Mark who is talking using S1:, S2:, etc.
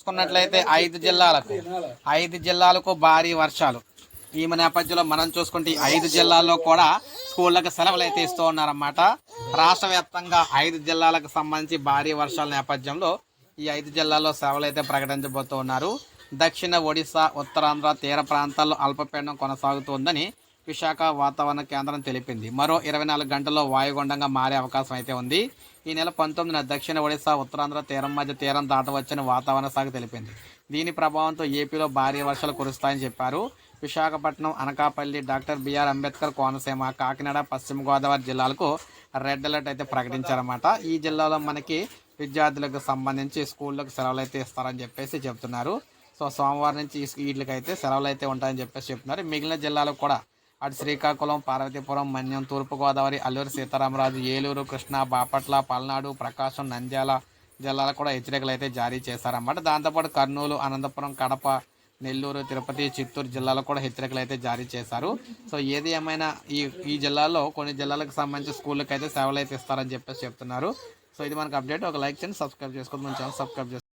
S1: చూసుకున్నట్లయితే ఐదు జిల్లాలకు ఐదు జిల్లాలకు భారీ వర్షాలు. ఈ నేపథ్యంలో మనం చూసుకుంటే ఈ ఐదు జిల్లాల్లో కూడా స్కూళ్ళకు సెలవులు అయితే ఇస్తూ ఉన్నారన్నమాట. రాష్ట్ర వ్యాప్తంగా ఐదు జిల్లాలకు సంబంధించి భారీ వర్షాల నేపథ్యంలో ఈ ఐదు జిల్లాల్లో సెలవులు అయితే ప్రకటించబోతూ ఉన్నారు. దక్షిణ ఒడిశా ఉత్తరాంధ్ర తీర ప్రాంతాల్లో అల్పపీడనం కొనసాగుతోందని విశాఖ వాతావరణ కేంద్రం తెలిపింది. మరో ఇరవై నాలుగు గంటల్లో వాయుగుండంగా మారే అవకాశం అయితే ఉంది. ఈ నెల పంతొమ్మిదిన దక్షిణ ఒడిశా ఉత్తరాంధ్ర తీరం మధ్య తీరం దాటవచ్చని వాతావరణ శాఖ తెలిపింది. దీని ప్రభావంతో ఏపీలో భారీ వర్షాలు కురుస్తాయని చెప్పారు. Visakhapatnam Anakapalli doctor B R Ambedkar Konaseema Kakinada పశ్చిమ గోదావరి జిల్లాలకు రెడ్ అలర్ట్ అయితే ప్రకటించారన్నమాట. ఈ జిల్లాలో మనకి విద్యార్థులకు సంబంధించి స్కూళ్ళకు సెలవులు అయితే ఇస్తారని చెప్పేసి చెప్తున్నారు. సో సోమవారం నుంచి ఈ- వీటికైతే సెలవులు అయితే ఉంటాయని చెప్పేసి చెప్తున్నారు. మిగిలిన జిల్లాలకు కూడా అటు శ్రీకాకుళం పార్వతీపురం మన్యం తూర్పుగోదావరి అల్లూరు సీతారామరాజు ఏలూరు కృష్ణా బాపట్ల పల్నాడు ప్రకాశం నంద్యాల జిల్లాలకు కూడా హెచ్చరికలు అయితే జారీ చేశారన్నమాట. దాంతోపాటు కర్నూలు అనంతపురం కడప నెల్లూరు తిరుపతి చిత్తూరు జిల్లాలో కూడా హెచ్చరికలు అయితే జారీ చేశారు. సో ఏది ఏమైనా ఈ ఈ జిల్లాలో కొన్ని జిల్లాలకు సంబంధించి స్కూళ్ళకి అయితే సేవలు అయితే ఇస్తారని చెప్పేసి చెప్తున్నారు. సో ఇది మనకు అప్డేట్. ఒక లైక్ చేయండి సబ్స్క్రైబ్ చేసుకోండి. మన ఛానల్ సబ్స్క్రైబ్ చేసుకోండి.